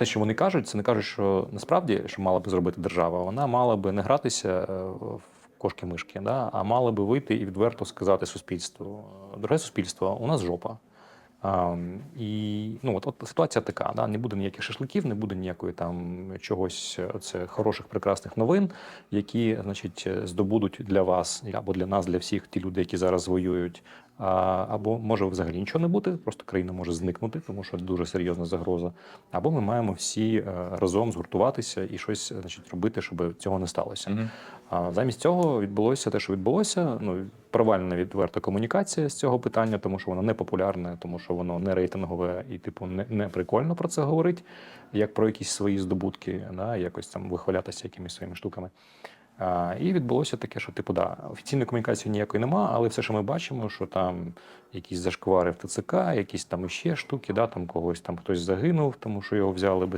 те, що вони кажуть, це не кажуть, що насправді що мала би зробити держава. Вона мала би не гратися е, в кошки-мишки, да? а мала би вийти і відверто сказати суспільству: дороге суспільство, у нас жопа. А, і ну, от, от ситуація така: да? не буде ніяких шашликів, не буде ніякої там чогось е, це хороших, прекрасних новин, які значить, е, здобудуть для вас або для нас, для всіх ті люди, які зараз воюють. Або може взагалі нічого не бути, просто країна може зникнути, тому що дуже серйозна загроза. Або ми маємо всі е, разом згуртуватися і щось значить, робити, щоб цього не сталося. А замість цього відбулося те, що відбулося. Ну провальна відверта комунікація з цього питання, тому що воно не популярне, тому що воно не рейтингове і, типу, не, не прикольно про це говорить, як про якісь свої здобутки, да, якось там вихвалятися якимись своїми штуками. І відбулося таке, що типу, да, офіційної комунікації ніякої нема, але все, що ми бачимо, що там якісь зашквари в ТЦК, якісь там іще штуки, да, там когось там хтось загинув, тому що його взяли без